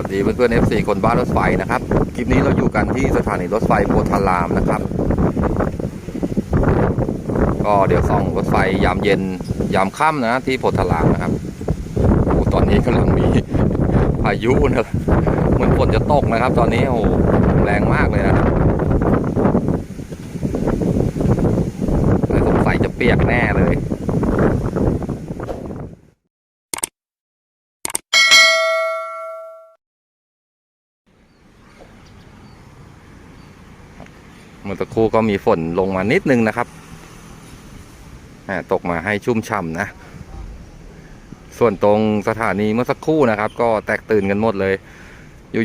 วัสดีเพื่อนๆ FC คนบ้านรถไฟนะครับ คลิปนี้เราอยู่กันที่สถานีรถไฟโพธารามนะครับ ก็เดี๋ยวส่องรถไฟยามเย็นยามค่ำนะที่โพธารามนะครับโอ้ตอนนี้กำลังมีพายุนะเหมือนฝนจะตกนะครับ ตอนนี้โอ้โหแรงมากเลยนะครับสงสัยจะเปียกแน่เลย เมื่อสัก คู่ก็มีฝนลงมานิดนึงนะครับตกมาให้ชุ่มฉ่ำนะ ส่วนตรงสถานีเมื่อสักครู่นะครับ ก็แตกตื่นกันหมดเลย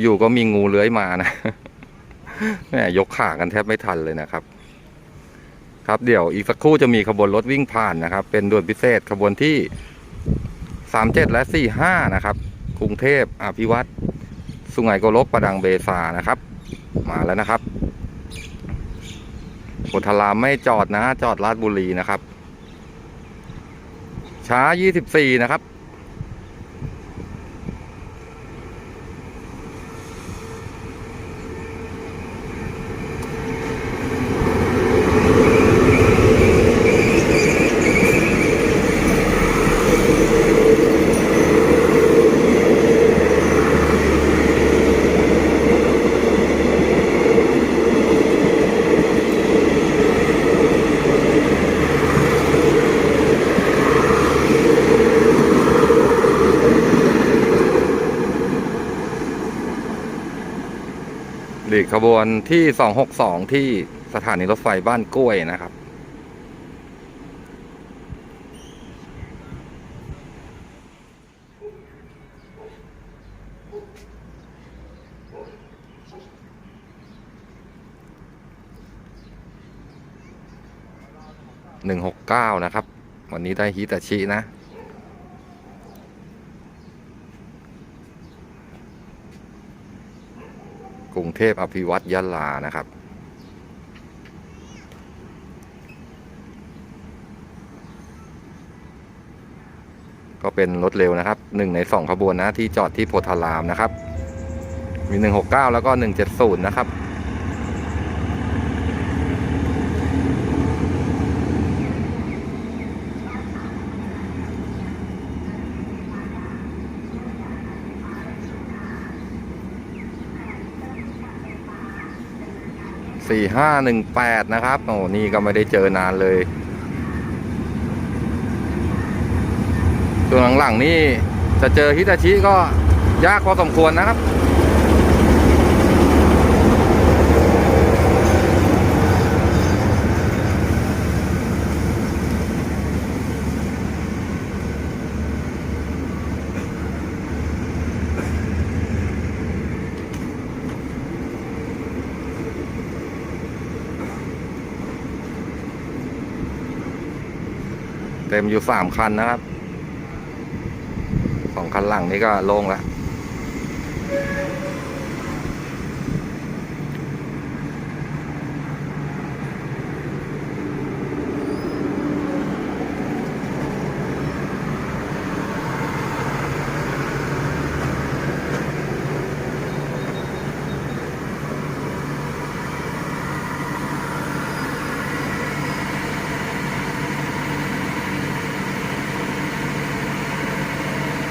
อยู่ๆก็มีงูเลื้อยมานะแหมยกขากันแทบไม่ทันเลยนะครับ ครับเดี๋ยวอีกสักครู่จะมีขบวนรถวิ่งผ่านนะครับ เป็นด่วนพิเศษขบวนที่สามเจ็ดและสี่ห้านะครับกรุงเทพอภิวัตรสุไหงโกลกประดังเบซานะครับ มาแล้วนะครับ โพธารามไม่จอดนะ จอดราชบุรีนะครับ ช้า 24 นะครับ ลีกขบวนที่ 262 ที่สถานีรถไฟบ้านกล้วยนะครับ 169 นะครับ วันนี้ได้ฮิตาชินะ กรุงเทพอภิวัตยะลานะครับ ก็เป็นรถเร็วนะครับหนึ่งในสองขบวนนะที่จอดที่โพธารามนะครับ มีหนึ่งหกเก้าแล้วก็หนึ่งเจ็ดศูนย์นะครับ สี่ห้าหนึ่งแปดนะครับ โอ้นี่ก็ไม่ได้เจอนานเลยช่วงหลังๆนี่จะเจอฮิตาชิก็ยากพอสมควรนะครับ เต็มอยู่สามคันนะครับสองคันหลังนี่ก็โล่งแล้ว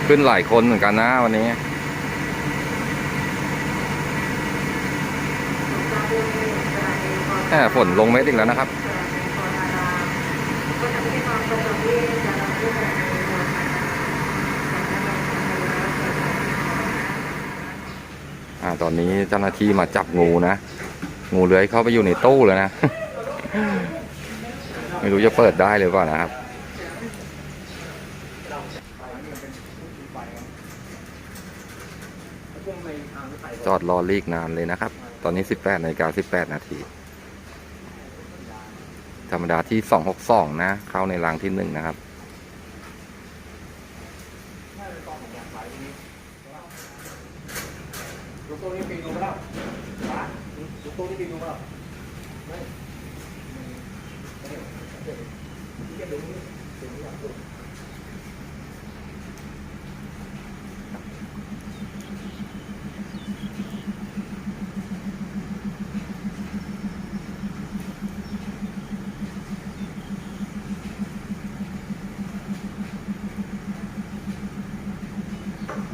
ขึ้นหลายคนเหมือนกันนะวันนี้ แหมฝนลงเม็ดอีกแล้วนะครับ อ่า ตอนนี้เจ้าหน้าที่มาจับงูนะ งูเลื้อยเข้าไปอยู่ในตู้แล้วนะ ไม่รู้จะเปิดได้หรือเปล่านะครับ จอดรอลีกนานเลยนะครับ ตอนนี้ 18นาฬิกา18 นาที ธรรมดาที่ 262 นะ เข้าในรางที่ 1 นะครับ ตัวนี้ปีนูมาแล้วป๋าลูกตัวนี้ปีนูมาแล้วไม่เก็บดูนี่เดูอย่างตัว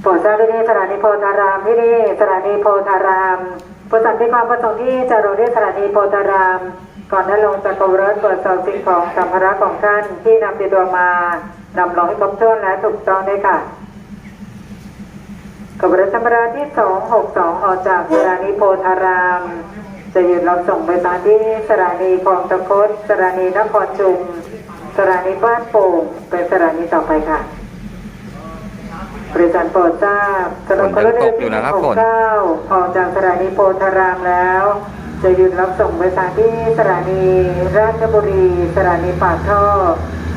โปรดทราบที่นี่สถานีโพธารามที่นี่สถานีโพธารามผู้สัตว์มีความประสงค์ที่จะลงที่สถานีโพธาราม ก่อนได้ลงจากกรถตรวจสอบสิ่งของสัมภาระของท่านที่นำติดตัวมานำลงให้ครบถ้วนและถูกต้องด้วยค่ะกบรถธรรมดาที่ 262 ออกจากสถานีโพธาราม จะหยุดรับส่งไปตามที่สถานีคลองตะคดสถานีนครชุมสถานีบ้านโป่งเป็นสถานีต่อไปค่ะ บริษัทโปรดทราบสำหรับฝนยังตกอยู่นะครับฝน169ออกจากสถานีโพธารามแล้ว จะหยุดรับส่งไปทางที่สถานีราชบุรี สถานีปากท่อ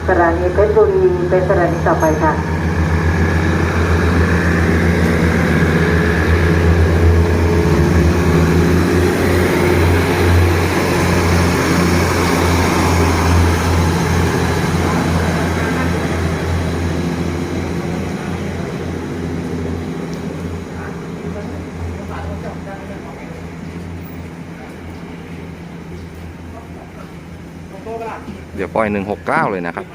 สถานีเพชรบุรี เป็นสถานีต่อไปค่ะ ดี๋ยวปล่อยหนึ่งหกเก้าเลยนะครับ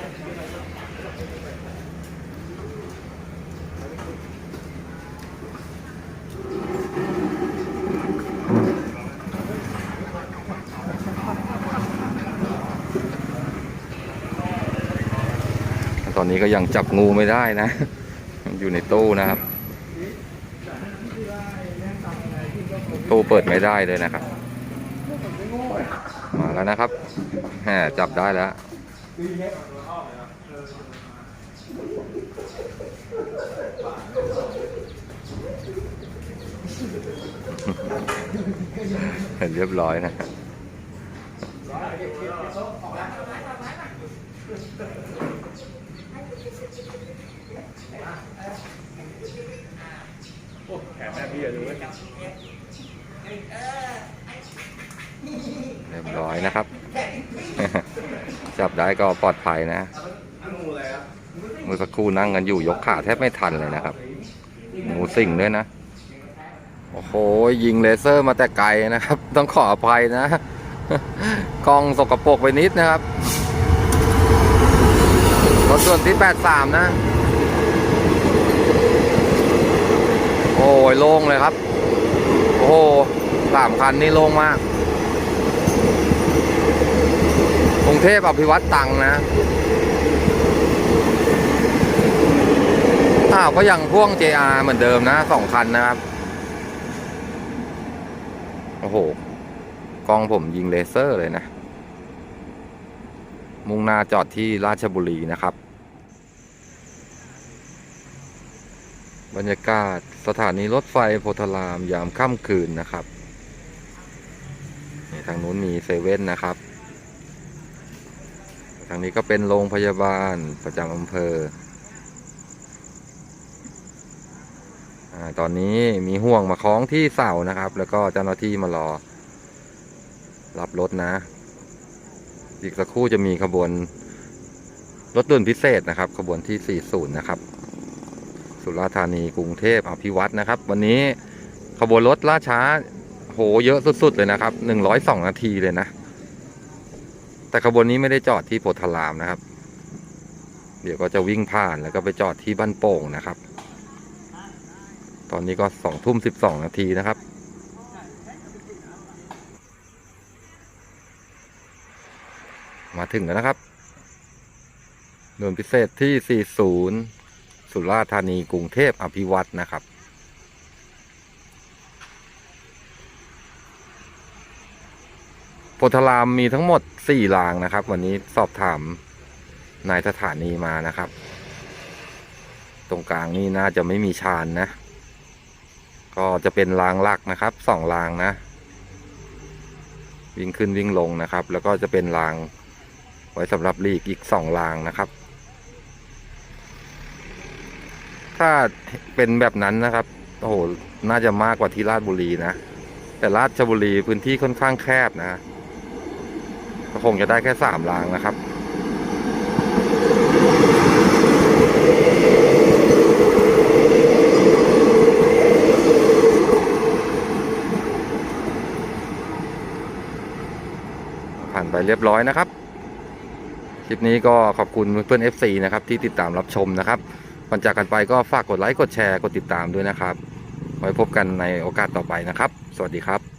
ตอนนี้ก็ยังจับงูไม่ได้นะ อยู่ในตู้นะครับตู้เปิดไม่ได้เลยนะครับ มาแล้วนะครับแหมจับได้แล้วเห็นเรียบร้อยนะครับแขนแม่พี่อย่าดูไว้ เรียบร้อยนะครับ จับได้ก็ปลอดภัยนะเมื่อสักครู่นั่งกันอยู่ยกขาแทบไม่ทันเลยนะครับงูสิงด้วยนะ โอ้โห ยิงเลเซอร์มาแต่ไกลนะครับ ต้องขออภัยนะ กล้องสกปรกไปนิดนะครับรถส่วนที่ 83 นะ โอ้ยโล่งเลยครับ โอ้โหสามคันนี่โล่งมาก กรุงเทพอภิวัตตังนะอ้าวก็ยังพ่วง JR เหมือนเดิมนะสองคันนะครับ โอ้โหกล้องผมยิงเลเซอร์เลยนะ มุ่งหน้าจอดที่ราชบุรีนะครับ บรรยากาศสถานีรถไฟโพธารามยามค่ำคืนนะครับ ทางนู้นมีเซเว่นนะครับ ทางนี้ก็เป็นโรงพยาบาลประจำอำเภออตอนนี้มีห่วงมาคล้องที่เสานะครับ แล้วก็เจ้าหน้าที่มารอ รับรถนะ อีกสักครู่จะมีขบวนรถด่วนพิเศษนะครับ ขบวนที่ 40 นะครับ สุราษฎร์ธานีกรุงเทพอภิวัตนะครับ วันนี้ขบวนรถล่าช้า หเยอะสุด ๆ เลยนะครับ102นาทีเลยนะ แต่ขบวนนี้ไม่ได้จอดที่โพธารามนะครับ เดี๋ยวก็จะวิ่งผ่านแล้วก็ไปจอดที่บ้านโป่งนะครับ ตอนนี้ก็สองทุ่มสิบสองนาทีนะครับมาถึงแล้วนะครับหน่วยพิเศษที่ 40 สุราษฎร์ธานี กรุงเทพอภิวัตนะครับ โพธารามมีทั้งหมด4รางนะครับ วันนี้สอบถามนายสถานีมานะครับ ตรงกลางนี่น่าจะไม่มีชานนะ ก็จะเป็นรางหลักนะครับสองรางนะ วิ่งขึ้นวิ่งลงนะครับ แล้วก็จะเป็นรางไว้สำหรับลีกอีกสองรางนะครับ ถ้าเป็นแบบนั้นนะครับโอ้โหน่าจะมากกว่าที่ราชบุรีนะ แต่ราชบุรีพื้นที่ค่อนข้างแคบนะ ก็คงจะได้แค่สามรางนะครับผ่านไปเรียบร้อยนะครับ คลิปนี้ก็ขอบคุณเพื่อน FC นะครับ ที่ติดตามรับชมนะครับก่อนจากกันไปก็ฝากกดไลค์ กดแชร์ กดติดตามด้วยนะครับ ไว้พบกันในโอกาสต่อไปนะครับ สวัสดีครับ